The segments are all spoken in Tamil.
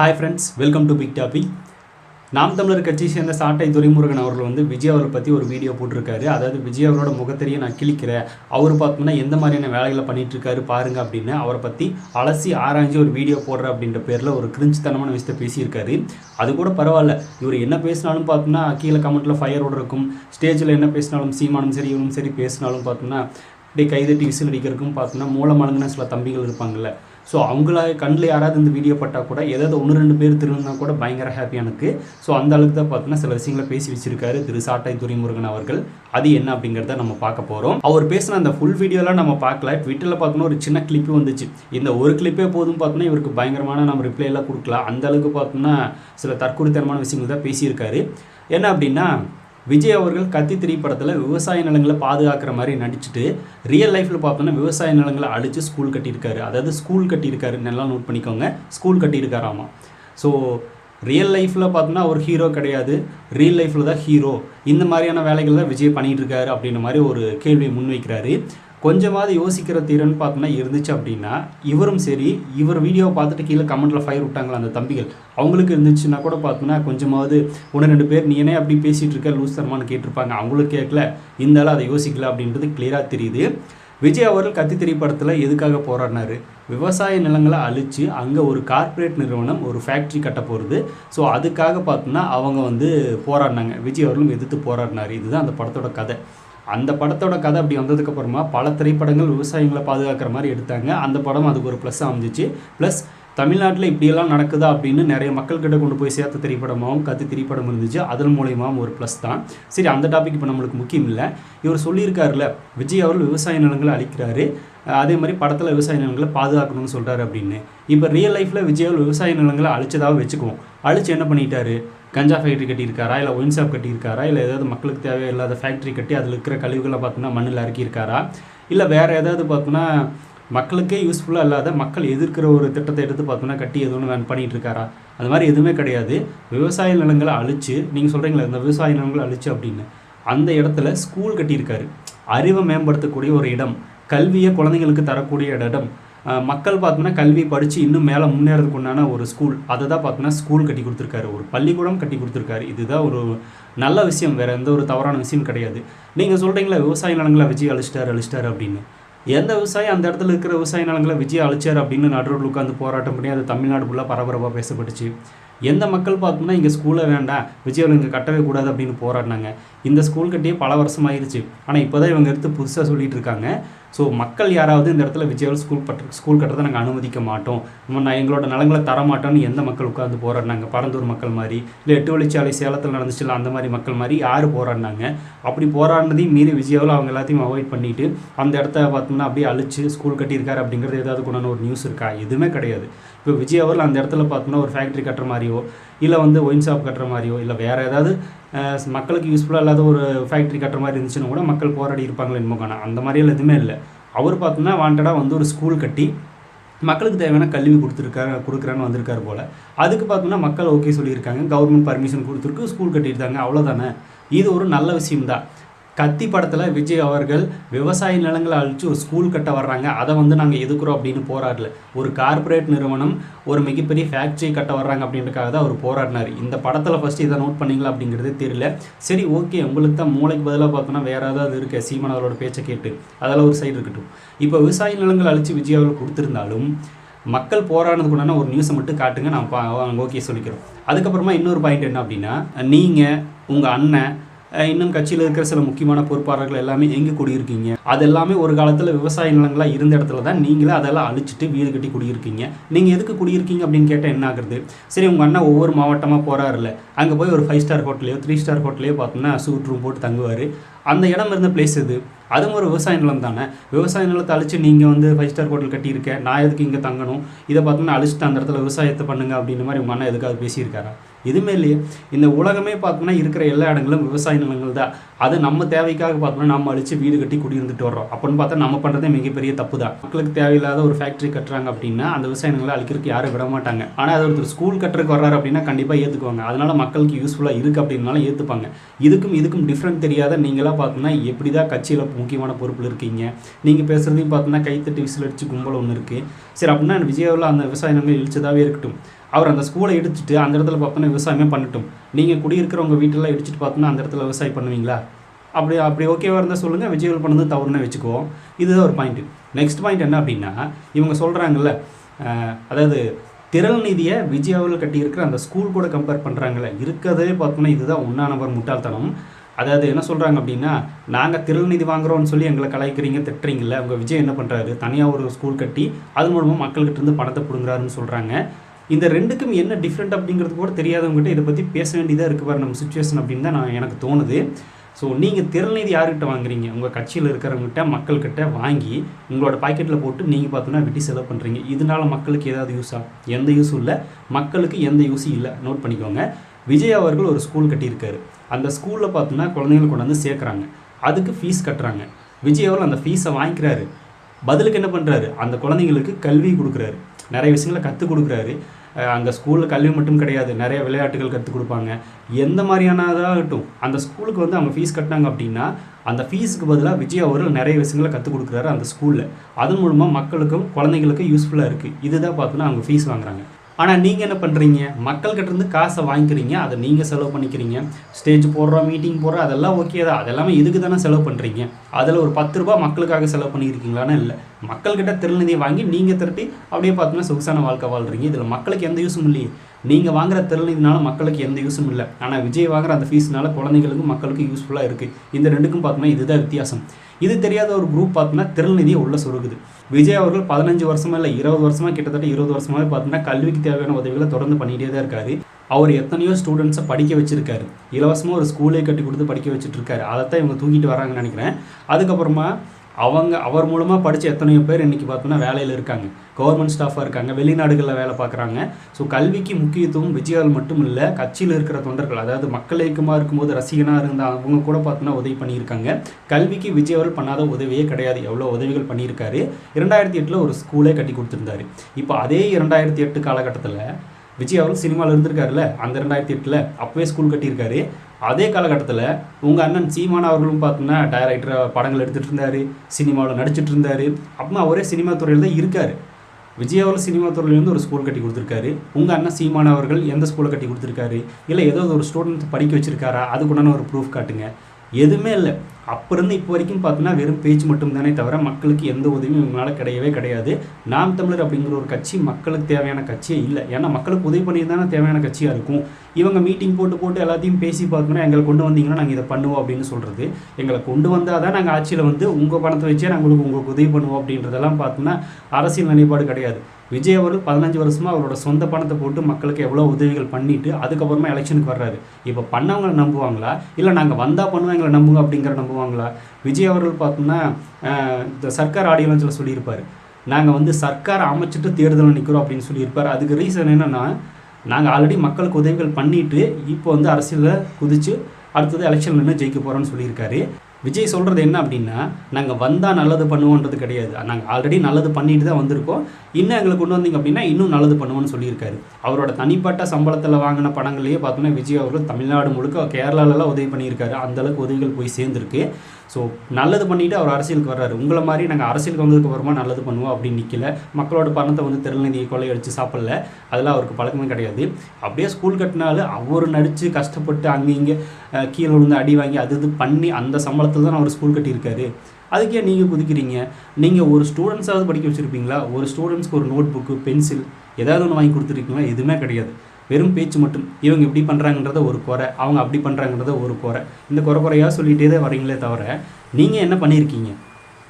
Hi friends welcome to big topic Naam Tamilar Katchi சேர்ந்த சாட்டை துரைமுருகன் அவர்கள் வந்து விஜய் அவரை பற்றி ஒரு வீடியோ போட்டிருக்காரு. அதாவது விஜய் அவரோட முகத்தறியை நான் கிழிக்கிறேன். அவர் பார்த்தோம்னா எந்த மாதிரியான வேலைகளை பண்ணிகிட்ருக்காரு பாருங்கள் பாருங்க அப்படின்னு அவரை பற்றி அலசி ஆராய்ஞ்சு ஒரு வீடியோ போடுற அப்படின்ற பேரில் ஒரு கிரிஞ்சுத்தனமான விஷயத்தை பேசியிருக்காரு. அது கூட பரவாயில்ல. இவர் என்ன பேசினாலும் பார்த்தோம்னா கீழே கமெண்ட்டில் ஃபயரோடு இருக்கும். ஸ்டேஜில் என்ன பேசினாலும் சீமானும் சரி இவனும் சரி பேசினாலும் பார்த்தோம்னா அப்படியே கைதட்டி விசில் அடிக்கிறதுக்கும் பார்த்தோம்னா மூலமலங்கின சில தம்பிகள் இருப்பாங்கல்ல. ஸோ அவங்கள கண்ணில் யாராவது இந்த வீடியோ பட்டால் கூட ஏதாவது ஒன்று ரெண்டு பேர் திரும்பினா கூட பயங்கர ஹாப்பி எனக்கு. ஸோ அந்த அளவுக்கு தான் பார்த்தோன்னா சில விஷயங்களை பேசி வச்சிருக்காரு திரு சாட்டை துரைமுருகன் அவர்கள். அது என்ன அப்படிங்கிறத நம்ம பார்க்க போகிறோம் அவர் பேசின அந்த ஃபுல் வீடியோலாம் நம்ம பார்க்கல. ட்விட்டரில் பார்த்தோன்னா ஒரு சின்ன கிளிப்பு வந்துச்சு. இந்த ஒரு கிளிப்பே போதும் பார்த்தோன்னா இவருக்கு பயங்கரமான நம்ம ரிப்ளை எல்லாம் கொடுக்கலாம். அந்த அளவுக்கு பார்த்தோம்னா சில தற்கொலைத்தனமான விஷயங்கள் தான் பேசியிருக்காரு. என்ன அப்படின்னா விஜய் அவர்கள் கத்தி திரைப்படத்தில் விவசாய நிலங்களை பாதுகாக்கிற மாதிரி நடிச்சுட்டு ரியல் லைஃப்பில் பார்த்தோன்னா விவசாய நிலங்களை அழித்து ஸ்கூல் கட்டியிருக்காரு. அதாவது ஸ்கூல் கட்டியிருக்காரு. நல்லா நோட் பண்ணிக்கோங்க. ஸ்கூல் கட்டியிருக்காராமா? ஸோ ரியல் லைஃப்பில் பார்த்தோன்னா ஒரு ஹீரோ கிடையாது. ரியல் லைஃப்பில் தான் ஹீரோ இந்த மாதிரியான வேலைகள் தான் விஜய் பண்ணிகிட்டு இருக்காரு அப்படின்ற மாதிரி ஒரு கேள்வியை முன்வைக்கிறாரு. கொஞ்சமாவது யோசிக்கிற திறன் பார்த்தோன்னா இருந்துச்சு அப்படின்னா இவரும் சரி இவர் வீடியோவை பார்த்துட்டு கீழே கமெண்ட்டில் ஃபயர் விட்டாங்களா அந்த தம்பிகள். அவங்களுக்கு இருந்துச்சுன்னா கூட பார்த்தோன்னா கொஞ்சமாவது ஒன்று ரெண்டு பேர் நீ என்ன அப்படி பேசிகிட்டு இருக்க லூஸ் தரமானு கேட்டிருப்பாங்க. அவங்களுக்கு கேட்கல. இந்த அதை யோசிக்கல அப்படின்றது கிளியராக தெரியுது. விஜய் அவர்கள் கத்தி திரைப்படத்தில் எதுக்காக போராடினாரு? விவசாய நிலங்களை அழித்து அங்கே ஒரு கார்ப்பரேட் நிறுவனம் ஒரு ஃபேக்ட்ரி கட்ட போகிறது ஸோ அதுக்காக பார்த்தோன்னா அவங்க வந்து போராடினாங்க. விஜய் அவர்களும் எதிர்த்து போராடினார். இதுதான் அந்த படத்தோட கதை. அந்த படத்தோட கதை அப்படி வந்ததுக்கப்புறமா பல திரைப்படங்கள் விவசாயிகளை பாதுகாக்கிற மாதிரி எடுத்தாங்க. அந்த படம் அதுக்கு ஒரு ப்ளஸ் அமைஞ்சிச்சு. ப்ளஸ் தமிழ்நாட்டில் இப்படியெல்லாம் நடக்குதா அப்படின்னு நிறைய மக்கள்கிட்ட கொண்டு போய் சேர்த்த திரைப்படமாகவும் கத்து திரைப்படம் இருந்துச்சு. அதன் மூலயமாவும் ஒரு ப்ளஸ் தான். சரி அந்த டாபிக் இப்போ நம்மளுக்கு முக்கியம் இல்லை. இவர் சொல்லியிருக்காருல விஜய் அவர்கள் விவசாய நிலங்களை அழிக்கிறாரு. அதே மாதிரி படத்தில் விவசாய நிலங்களை பாதுகாக்கணும்னு சொல்கிறாரு அப்படின்னு. இப்போ ரியல் லைஃப்பில் விஜய் அவர்கள் விவசாய நிலங்களை அழிச்சதாக வச்சுக்குவோம். அழிச்சு என்ன பண்ணிட்டாரு? கஞ்சா ஃபேக்ட்ரி கட்டியிருக்காரா? இல்லை ஒயின் ஷாப் கட்டியிருக்காரா? இல்லை ஏதாவது மக்களுக்கு தேவையில்லாத ஃபேக்ட்ரி கட்டி அதில் இருக்கிற கழிவுகளை பார்த்தோன்னா மண்ணில் இறக்கியிருக்காரா இல்லை வேறு ஏதாவது பார்த்தோன்னா மக்களுக்கே யூஸ்ஃபுல்லாக இல்லாத மக்கள் எதிர்க்கிற ஒரு திட்டத்தை எடுத்து பார்த்தோன்னா கட்டி எது ஒன்று பண்ணிகிட்டு இருக்காரா அது மாதிரி எதுவுமே கிடையாது. விவசாய நிலங்களை அழிச்சு நீங்கள் சொல்கிறீங்களா இந்த விவசாய நிலங்களை அழிச்சு அப்படின்னு. அந்த இடத்துல ஸ்கூல் கட்டியிருக்காரு. அறிவை மேம்படுத்தக்கூடிய ஒரு இடம். கல்வியை குழந்தைங்களுக்கு தரக்கூடிய இடம். மக்கள் பார்த்தோம்னா கல்வி படித்து இன்னும் மேலே முன்னேறதுக்கு உண்டான ஒரு ஸ்கூல் அதை தான் பார்த்தோன்னா ஸ்கூல் கட்டி கொடுத்துருக்காரு. ஒரு பள்ளிக்கூடம் கட்டி கொடுத்துருக்காரு. இதுதான் ஒரு நல்ல விஷயம். வேறு எந்த ஒரு தவறான விஷயம் கிடையாது. நீங்கள் சொல்கிறீங்களா விவசாய நிலங்களை விஜய் அழிச்சிட்டார் அழிச்சிட்டார் அப்படின்னு. எந்த விவசாயி அந்த இடத்துல இருக்கிற விவசாய நிலங்களை விஜய் அழிச்சார் அப்படின்னு நடுவில் உட்காந்து போராட்டம் பண்ணி அது தமிழ்நாடு ஃபுல்லாக பரபரப்பாக பேசப்பட்டுச்சு. எந்த மக்கள் பார்த்தோம்னா இங்கே ஸ்கூலை வேண்டாம். விஜய் இங்கே கட்டவே கூடாது அப்படின்னு போராடினாங்க. இந்த ஸ்கூல் கட்டியே பல வருஷமாயிருச்சு. ஆனால் இப்போ தான் இவங்க எடுத்து புதுசாக சொல்லிகிட்டு இருக்காங்க. ஸோ மக்கள் யாராவது இந்த இடத்துல விஜயாவில் ஸ்கூல் பட்டு ஸ்கூல் கட்டுறதை நாங்கள் அனுமதிக்க மாட்டோம். நம்ம நான் எங்களோட நலங்களை தரமாட்டோம்னு எந்த மக்கள் உட்காந்து போராடினாங்க. பரந்தூர் மக்கள் மாதிரி இல்லை எட்டு வழிச்சாலை சேலத்தில் நடந்துச்சுல அந்த மாதிரி மக்கள் மாதிரி யார் போராடினாங்க? அப்படி போராடினதையும் மீறி விஜயாவில் அவங்க எல்லாத்தையும் அவாய்ட் பண்ணிட்டு அந்த இடத்த பார்த்தோம்னா அப்படியே அழிச்சு ஸ்கூல் கட்டியிருக்காரு அப்படிங்கிறது ஏதாவது கொண்டான ஒரு நியூஸ் இருக்கா? எதுவுமே கிடையாது. இப்போ விஜய் அவர்கள் அந்த இடத்துல பார்த்தோம்னா ஒரு ஃபேக்ட்ரி கட்டுற மாதிரியோ இல்லை வந்து ஒயின் ஷாப் கட்டுற மாதிரியோ இல்லை வேறு ஏதாவது மக்களுக்கு யூஸ்ஃபுல்லாக இல்லாத ஒரு ஃபேக்ட்ரி கட்டுற மாதிரி இருந்துச்சுன்னா கூட மக்கள் போராடி இருப்பாங்களே என்னமோ காணா. அந்த மாதிரியெல்லாம் எதுவுமே இல்லை. அவர் பார்த்தோம்னா வாண்டடாக வந்து ஒரு ஸ்கூல் கட்டி மக்களுக்கு தேவையான கல்வி கொடுத்துருக்காரு கொடுக்குறான்னு வந்திருக்காரு போல். அதுக்கு பார்த்தோம்னா மக்கள் ஓகே சொல்லியிருக்காங்க. கவர்மெண்ட் பர்மிஷன் கொடுத்துருக்கு ஸ்கூல் கட்டியிருக்காங்க அவ்வளோதானே இது ஒரு நல்ல விஷயம் தான் கத்தி படத்தில் விஜய் அவர்கள் விவசாய நிலங்களை அழித்து ஒரு ஸ்கூல் கட்ட வர்றாங்க. அதை வந்து நாங்கள் எதுக்குறோம் அப்படின்னு போராடல. ஒரு கார்ப்பரேட் நிறுவனம் ஒரு மிகப்பெரிய ஃபேக்ட்ரி கட்ட வர்றாங்க அப்படின்றக்காக தான் அவர் போராடினார். இந்த படத்தில் ஃபஸ்ட்டு இதை நோட் பண்ணிங்களா அப்படிங்கிறது தெரியல. சரி ஓகே உங்களுக்கு தான் மூளைக்கு பதிலாக பார்த்தோன்னா வேறு ஏதாவது இருக்குது சீமன் அவரோட பேச்சை கேட்டு. அதெல்லாம் ஒரு சைடு இருக்கட்டும். இப்போ விவசாய நிலங்களை அழித்து விஜய் அவர்கள் கொடுத்துருந்தாலும் மக்கள் போராடுறதுக்கு உண்டான ஒரு நியூஸை மட்டும் காட்டுங்க நான் ஓகே சொல்லிக்கிறோம். அதுக்கப்புறமா இன்னொரு பாயிண்ட் என்ன அப்படின்னா நீங்கள் உங்கள் அண்ணன் இன்னும் கட்சியில் இருக்கிற சில முக்கியமான பொறுப்பாளர்கள் எல்லாமே எங்கே குடியிருக்கீங்க? அது எல்லாமே ஒரு காலத்தில் விவசாய நிலங்களாக இருந்த இடத்துல தான் நீங்களே அதெல்லாம் அழிச்சிட்டு வீடு கட்டி குடியிருக்கீங்க. நீங்கள் எதுக்கு குடியிருக்கீங்க அப்படின்னு கேட்டால் என்ன ஆகுறது? சரி உங்கள் அண்ணன் ஒவ்வொரு மாவட்டமாக போகிறாருல்ல அங்கே போய் ஒரு ஃபைவ் ஸ்டார் ஹோட்டலையோ த்ரீ ஸ்டார் ஹோட்டலையோ பார்த்தோன்னா சூட் ரூம் போட்டு தங்குவார். அந்த இடம் இருந்த பிளேஸ் இது அதுவும் ஒரு விவசாய நிலம் தானே. விவசாய நிலத்தை அழிச்சு நீங்கள் வந்து ஃபைவ் ஸ்டார் ஹோட்டல் கட்டியிருக்கேன் நான் எதுக்கு இங்கே தங்கணும்? இதை பார்த்தோன்னா அழிச்சிட்டு அந்த இடத்துல விவசாயத்தை பண்ணுங்க அப்படின்ற மாதிரி உங்கள் அண்ணன் எதுக்காக பேசியிருக்காரா? எதுவுமே இல்லையே. இந்த உலகமே பார்த்தோம்னா இருக்கிற எல்லா இடங்களும் விவசாய நிலங்கள் தான். அது நம்ம தேவைக்காக பார்த்தோம்னா நம்ம அழிச்சு வீடு கட்டி குடியிருந்துட்டு வர்றோம். அப்படின்னு பார்த்தா நம்ம பண்ணுறதே மிகப்பெரிய தப்பு தான். மக்களுக்கு தேவையில்லாத ஒரு ஃபேக்ட்ரி கட்டுறாங்க அப்படின்னா அந்த விவசாய நிலங்களை அழிக்கிறதுக்கு யாரும் விட மாட்டாங்க. ஆனால் அது ஒருத்தர் ஸ்கூல் கட்டுறதுக்கு வர்றாரு அப்படின்னா கண்டிப்பாக ஏற்றுக்குவாங்க அதனால மக்களுக்கு யூஸ்ஃபுல்லாக இருக்குது அப்படின்னாலும் ஏற்றுப்பாங்க இதுக்கும் இதுக்கும் டிஃப்ரெண்ட் தெரியாத நீங்களாக பார்த்தோம்னா எப்படி தான் கட்சியில் முக்கியமான பொறுப்பில் இருக்கீங்க? நீங்கள் பேசுகிறதையும் பார்த்தோன்னா கைத்தட்டி விசில் அடிச்சு கும்பல் ஒன்று இருக்குது சரி அப்படின்னா விஜயாவில் அந்த விவசாய நிலங்கள் இழிச்சதாகவே இருக்கட்டும். அவர் அந்த ஸ்கூலை இடிச்சிட்டு அந்த இடத்துல பார்த்தோன்னா விவசாயமே பண்ணட்டும். நீங்கள் குடியிருக்கிறவங்க வீட்டெல்லாம் இடிச்சிட்டு பார்த்தோன்னா அந்த இடத்துல விவசாயம் பண்ணுவீங்களா? அப்படி அப்படி ஓகேவாக இருந்தால் சொல்லுங்கள் விஜய்கள் பண்ணது தவறுன்னு வச்சுக்குவோம். இதுதான் ஒரு பாயிண்ட்டு நெக்ஸ்ட் பாயிண்ட் என்ன அப்படின்னா இவங்க சொல்கிறாங்கல்ல அதாவது திரள் நிதியை விஜய் அவர்கள் கட்டியிருக்கிற அந்த ஸ்கூல் கூட கம்பேர் பண்ணுறாங்கல்ல இருக்கிறதே பார்த்தோன்னா இதுதான் ஒன்றா நபர் முட்டாள்தனம். அதாவது என்ன சொல்கிறாங்க அப்படின்னா நாங்கள் திரள் நிதி வாங்குறோம்னு சொல்லி எங்களை கலாய்க்கிறீங்க திட்டுறீங்கள உங்கள் விஜய் என்ன பண்ணுறாரு தனியாக ஒரு ஸ்கூல் கட்டி அது மூலமாக மக்கள்கிட்ட இருந்து பணத்தை பிடுங்குறாருன்னு சொல்கிறாங்க இந்த ரெண்டுக்கும் என்ன டிஃப்ரெண்ட் அப்படிங்கிறது கூட தெரியாதவங்ககிட்ட இதை பற்றி பேச வேண்டியதாக இருக்கு பாரு நம்ம சுச்சுவேஷன் அப்படின்னு தான் நான் எனக்கு தோணுது. ஸோ நீங்கள் திறநிதி யார்கிட்ட வாங்குறீங்க? உங்கள் கட்சியில் இருக்கிறவங்ககிட்ட மக்கள்கிட்ட வாங்கி உங்களோட பாக்கெட்டில் போட்டு நீங்கள் பார்த்தோன்னா வெட்டி செலவு பண்ணுறீங்க இதனால மக்களுக்கு ஏதாவது யூஸா எந்த யூஸும் இல்லை. மக்களுக்கு எந்த யூஸும் இல்லை. நோட் பண்ணிக்கோங்க. விஜய் அவர்கள் ஒரு ஸ்கூல் கட்டியிருக்காரு. அந்த ஸ்கூலில் பார்த்தோன்னா குழந்தைங்களை கொண்டு வந்து சேர்க்குறாங்க. அதுக்கு ஃபீஸ் கட்டுறாங்க. விஜய் அவர்கள் அந்த ஃபீஸை வாங்கிக்கிறாரு. பதிலுக்கு என்ன பண்ணுறாரு அந்த குழந்தைங்களுக்கு கல்வி கொடுக்குறாரு. நிறைய விஷயங்களை கற்றுக் கொடுக்குறாரு. அங்கே ஸ்கூலில் கல்வி மட்டும் கிடையாது. நிறைய விளையாட்டுகள் கற்றுக் கொடுப்பாங்க. எந்த மாதிரியானதாகட்டும் அந்த ஸ்கூலுக்கு வந்து அவங்க ஃபீஸ் கட்டினாங்க அப்படின்னா அந்த ஃபீஸுக்கு பதிலாக விஜய் அவர்கள் நிறைய விஷயங்களை கற்றுக் கொடுக்குறாரு அந்த ஸ்கூலில் அதன் மூலமாக மக்களுக்கும் குழந்தைங்களுக்கும் யூஸ்ஃபுல்லாக இருக்குது இதுதான் பார்த்தோன்னா அவங்க ஃபீஸ் வாங்குறாங்க. ஆனால் நீங்கள் என்ன பண்ணுறீங்க மக்கள்கிட்ட இருந்து காசை வாங்கிக்கிறீங்க அதை நீங்கள் செலவு பண்ணிக்கிறீங்க. ஸ்டேஜ் போடுறோம் மீட்டிங் போடுறோம் அதெல்லாம் ஓகே தான். அதெல்லாமே இதுக்கு தானே செலவு பண்ணுறீங்க அதில் ஒரு பத்து ரூபா மக்களுக்காக செலவு பண்ணியிருக்கீங்களான்னு இல்லை. மக்கள்கிட்ட திருநிதியை வாங்கி நீங்கள் திரட்டி அப்படியே பார்த்தோன்னா சொகுசான வாழ்க்கை வாழ்றீங்க. இதில் மக்களுக்கு எந்த யூஸும் இல்லையே. நீங்கள் வாங்குற திருநிதினால மக்களுக்கு எந்த யூஸும் இல்லை. ஆனால் விஜய் வாங்குற அந்த ஃபீஸ்னால குழந்தைங்களுக்கும் மக்களுக்கும் யூஸ்ஃபுல்லாக இருக்குது இந்த ரெண்டுக்கும் பார்த்தோன்னா இதுதான் வித்தியாசம். இது தெரியாத ஒரு குரூப் பார்த்தோன்னா திருநிதியை உள்ள சொருகுது. விஜய் அவர்கள் பதினஞ்சு வருஷமா இல்லை இருபது வருஷமா கிட்டத்தட்ட இருபது வருஷமாவே பார்த்தீங்கன்னா கல்விக்கு தேவையான உதவிகளை தொடர்ந்து பண்ணிகிட்டே தான் இருக்காரு. அவர் எத்தனையோ ஸ்டூடெண்ட்ஸை படிக்க வச்சிருக்காரு. இலவசமாக ஒரு ஸ்கூலே கட்டி கொடுத்து படிக்க வச்சுட்டு இருக்காரு. அதைத்தான் இவங்க தூக்கிட்டு வராங்கன்னு நினைக்கிறேன். அதுக்கப்புறமா அவங்க அவர் மூலமாக படித்த எத்தனையோ பேர் இன்றைக்கி பார்த்தோன்னா வேலையில் இருக்காங்க. கவர்மெண்ட் ஸ்டாஃபாக இருக்காங்க வெளிநாடுகளில் வேலை பார்க்குறாங்க. ஸோ கல்விக்கு முக்கியத்துவம் விஜயால் மட்டும் இல்லை கட்சியில் இருக்கிற தொண்டர்கள் அதாவது மக்கள் இயக்கமாக இருக்கும்போது ரசிகனாக இருந்த அவங்க கூட பார்த்தோன்னா உதவி பண்ணியிருக்காங்க. கல்விக்கு விஜயவர்கள் பண்ணாத உதவியே கிடையாது எவ்வளோ உதவிகள் பண்ணியிருக்காரு. இரண்டாயிரத்தி எட்டில் ஒரு ஸ்கூலே கட்டி கொடுத்துருந்தாரு. இப்போ அதே இரண்டாயிரத்தி எட்டு காலகட்டத்தில் விஜய் அவர்கள் சினிமாவில் இருந்திருக்காருல்ல அந்த ரெண்டாயிரத்தி எட்டில் அப்போவே ஸ்கூல் கட்டியிருக்காரு. அதே காலகட்டத்தில் உங்கள் அண்ணன் சீமான் அவர்களும் பார்த்தோன்னா டைரக்டராக படங்கள் எடுத்துகிட்டு இருந்தார் சினிமாவில் நடிச்சிட்டு இருந்தார். அப்படின்னா அவரே சினிமா துறையில் தான் இருக்கார். விஜயாவில் சினிமா துறையிலேருந்து ஒரு ஸ்கூல் கட்டி கொடுத்துருக்காரு. உங்கள் அண்ணன் சீமான் அவர்கள் எந்த ஸ்கூலை கட்டி கொடுத்துருக்காரு? இல்லை ஏதோ ஒரு ஸ்டூடெண்ட் படிக்க வச்சிருக்காரா? அதுக்குண்டான ஒரு ப்ரூஃப் காட்டுங்க. எதுவுமே இல்லை. அப்போ இருந்து இப்போ வரைக்கும் பார்த்தீங்கன்னா வெறும் பேச்சு மட்டும்தானே தவிர மக்களுக்கு எந்த உதவியும் இவங்களால் கிடையவே கிடையாது. நாம் தமிழர் அப்படிங்கிற ஒரு கட்சி மக்களுக்கு தேவையான கட்சியே இல்லை. ஏன்னா மக்களுக்கு உதவி பண்ணி தானே தேவையான கட்சியாக இருக்கும். இவங்க மீட்டிங் போட்டு போட்டு எல்லாத்தையும் பேசி பார்க்கணும். எங்களை கொண்டு வந்தீங்கன்னா நாங்கள் இதை பண்ணுவோம் அப்படின்னு சொல்கிறது எங்களை கொண்டு வந்தால் தான் நாங்கள் ஆட்சியில் வந்து உங்கள் பணத்தை வச்சே நாங்கள் உங்களுக்கு உங்களுக்கு உதவி பண்ணுவோம் அப்படின்றதெல்லாம் பார்த்தோம்னா அரசியல் நிலைப்பாடு கிடையாது. விஜய் அவர்கள் பதினஞ்சு வருஷமாக அவரோட சொந்த பணத்தை போட்டு மக்களுக்கு எவ்வளோ உதவிகள் பண்ணிவிட்டு அதுக்கப்புறமா எலெக்ஷனுக்கு வர்றாரு. இப்போ பண்ணவங்களை நம்புவாங்களா? இல்லை நாங்கள் வந்தால் பண்ணுவோம் எங்களை நம்புங்க அப்படிங்கிற நம்புவாங்களா? விஜய் அவர்கள் பார்த்தோம்னா இந்த சர்க்கார் ஆடியோ சொல்லியிருப்பார். நாங்கள் வந்து சர்க்கார் அமைச்சிட்டு தேர்தலில் நிற்கிறோம் அப்படின்னு சொல்லியிருப்பார். அதுக்கு ரீசன் என்னென்னா நாங்கள் ஆல்ரெடி மக்களுக்கு உதவிகள் பண்ணிட்டு இப்போ வந்து அரசியலில் குதித்து அடுத்தது எலெக்ஷன் நின்று ஜெயிக்க போகிறோன்னு சொல்லியிருக்காரு. விஜய் சொல்கிறது என்ன அப்படின்னா நாங்கள் வந்தால் நல்லது பண்ணுவோன்றது கிடையாது. நாங்கள் ஆல்ரெடி நல்லது பண்ணிட்டு தான் வந்திருக்கோம். இன்னும் எங்களை கொண்டு வந்தீங்க அப்படின்னா இன்னும் நல்லது பண்ணுவோன்னு சொல்லியிருக்காரு. அவரோட தனிப்பட்ட சம்பளத்தில் வாங்கின படங்கள்லேயே பார்த்தோன்னா விஜய் அவர்கள் தமிழ்நாடு முழுக்க கேரளாலலாம் உதவி பண்ணியிருக்காரு. அந்தளவுக்கு உதவிகள் போய் சேர்ந்துருக்கு. ஸோ நல்லது பண்ணிவிட்டு அவர் அரசியலுக்கு வர்றாரு. உங்களை மாதிரி நாங்கள் அரசியலுக்கு வந்ததுக்கு அப்புறமா நல்லது பண்ணுவோம் அப்படின்னு நிற்கல மக்களோட பணத்தை வந்து திருநெதி கொலை அடித்து சாப்பிடல. அதெல்லாம் அவருக்கு பழக்கமே கிடையாது. அப்படியே ஸ்கூல் கட்டினாலும் அவர் நடித்து கஷ்டப்பட்டு அங்கே இங்கே கீழே விழுந்து அடி வாங்கி அது இது பண்ணி அந்த சம்பளத்தில் தான் அவர் ஸ்கூல் கட்டியிருக்காரு. அதுக்கே நீங்கள் குதிக்கிறீங்க? நீங்கள் ஒரு ஸ்டூடெண்ட்ஸாவது படிக்க வச்சுருப்பீங்களா? ஒரு ஸ்டூடெண்ட்ஸ்க்கு ஒரு நோட் புக்கு பென்சில் ஏதாவது ஒன்று வாங்கி கொடுத்துருக்கீங்களா? எதுவுமே கிடையாது. வெறும் பேச்சு மட்டும். இவங்க இப்படி பண்ணுறாங்கன்றத ஒரு குறை அவங்க அப்படி பண்ணுறாங்கன்றத ஒரு குறை. இந்த குறை குறையாக சொல்லிகிட்டே தான் வரீங்களே தவிர நீங்கள் என்ன பண்ணியிருக்கீங்க?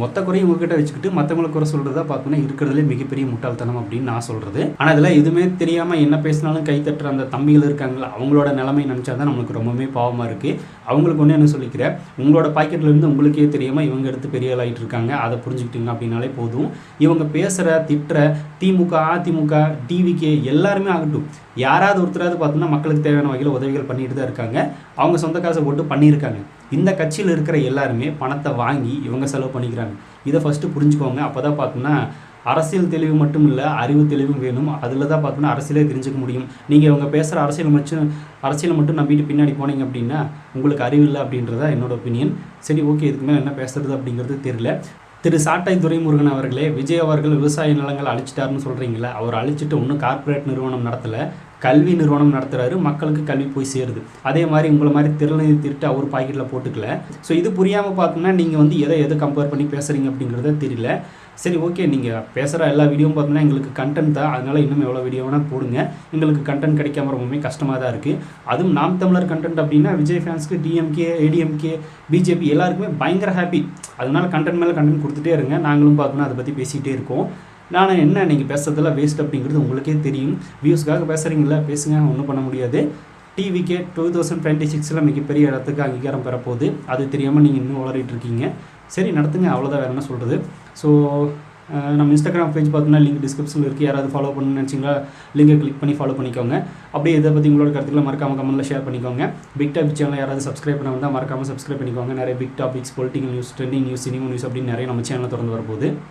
மொத்த குறையும் உங்ககிட்ட வச்சுக்கிட்டு மற்றவங்களுக்கு குறை சொல்கிறதா பார்த்தோன்னா இருக்கிறதுலே மிகப்பெரிய முட்டாள்தனம் அப்படின்னு நான் சொல்கிறது ஆனால் இதெல்லாம் எதுவுமே தெரியாமல் என்ன பேசினாலும் கை தட்டுற அந்த தம்பிகள் இருக்காங்களா அவங்களோட நிலைமை நினச்சா தான் நம்மளுக்கு ரொம்பவே பாவமாக இருக்குது அவங்களுக்கு ஒன்று என்ன சொல்லிக்கிறேன்? உங்களோட பாக்கெட்ல இருந்து உங்களுக்கே தெரியாமல் இவங்க எடுத்து பெரிய ஆள் ஆகிட்டு இருக்காங்க அதை புரிஞ்சுக்கிட்டீங்க அப்படின்னாலே போதும். இவங்க பேசுகிற திட்டுற திமுக அதிமுக டிவிகே எல்லாருமே ஆகட்டும் யாராவது ஒருத்தராவது பார்த்தோன்னா மக்களுக்கு தேவையான வகையில் உதவிகள் பண்ணிட்டு தான் இருக்காங்க. அவங்க சொந்த காசை போட்டு பண்ணியிருக்காங்க. இந்த கட்சியில் இருக்கிற எல்லாருமே பணத்தை வாங்கி இவங்க செலவு பண்ணிக்கிறாங்க. இதை ஃபஸ்ட்டு புரிஞ்சுக்கோங்க. அப்போ தான் பார்த்தோன்னா அரசியல் தெளிவு மட்டும் இல்லை அறிவு தெளிவும் வேணும். அதில் தான் பார்த்தோன்னா அரசியலே தெரிஞ்சுக்க முடியும். நீங்கள் இவங்க பேசுகிற அரசியல் மட்டும் அரசியலை மட்டும் நம்பிட்டு பின்னாடி போனீங்க அப்படின்னா உங்களுக்கு அறிவு இல்லை அப்படின்றத என்னோட ஒப்பீனியன் சரி ஓகே இதுக்கு மேலே என்ன பேசுறது அப்படிங்கிறது தெரியல. திரு. சாட்டை துரைமுருகன் அவர்களே விஜய் அவர்கள் விவசாய நிலங்கள் அழிச்சிட்டாருன்னு சொல்கிறீங்களா அவர் அழிச்சிட்டு ஒன்றும் கார்ப்பரேட் நிறுவனம் நடத்தலை. கல்வி நிறுவனம் நடத்துகிறாரு மக்களுக்கு கல்வி போய் சேருது. அதே மாதிரி உங்களை மாதிரி திறனை திருட்டு அவர் பாக்கெட்டில் போட்டுக்கல. ஸோ இது புரியாமல் பார்த்தோம்னா நீங்கள் வந்து எதை எதை கம்பேர் பண்ணி பேசுகிறீங்க அப்படிங்கிறத தெரியல. சரி ஓகே நீங்கள் பேசுகிற எல்லா வீடியோவும் பார்த்தோம்னா எங்களுக்கு கண்டென்ட் தான். அதனால் இன்னும் எவ்வளோ வீடியோ வேணால் போடுங்க. எங்களுக்கு கண்டென்ட் கிடைக்காம ரொம்பவுமே கஷ்டமாக தான் இருக்குது அதுவும் நாம் தமிழர் கண்டென்ட் அப்படின்னா விஜய் ஃபேன்ஸ்க்கு டிஎம்கே ஏடிஎம்கே பிஜேபி எல்லாருக்குமே பயங்கர ஹாப்பி அதனால கண்டென்ட் மேலே கண்டென்ட் கொடுத்துட்டே இருங்க. நாங்களும் பார்த்தோம்னா அதை பற்றி பேசிகிட்டே இருக்கோம். நான் என்ன நீங்கள் பேசுறதெல்லாம் வேஸ்ட் அப்படிங்கிறது உங்களுக்கே தெரியும். வியூஸ்க்காக பேசுகிறீங்களா பேசுங்க ஒன்றும் பண்ண முடியாது. டிவிக்கே டூ தௌசண்ட் டுவெண்ட்டி சிக்ஸில் மிகப்பெரிய இடத்துக்கு அங்கீகாரம் பெறப்போகுது. அது தெரியாமல் நீங்கள் இன்னும் வளரிட்டு இருக்கீங்க. சரி நடத்துங்க அவ்வளோதான் வேறு என்ன சொல்கிறது ஸோ நம்ம இன்ஸ்டாகிராம் பேஜ் பார்த்தீங்கன்னா லிங்க் டிஸ்கிரிப்ஷனில் இருக்குது யாராவது ஃபாலோ பண்ணணும்னு நினச்சிங்களா லிங்கை கிளிக் பண்ணி ஃபாலோ பண்ணிக்கோங்க. அப்படியே இதை பற்றி உங்களோட கருத்துக்களை மறக்காம கமெண்ட்டில் ஷேர் பண்ணிக்கோங்க. பிக் டாபிக் சேனல் யாராவது சப்ஸ்கிரைப் பண்ண வந்தால் மறக்காமல் சப்ஸ்கிரைப் பண்ணிக்கோங்க. நிறைய big topics political news trending news cinema news அப்படின்னு நிறைய நம்ம சேனலில் தொடர்ந்து வரப்போகுது.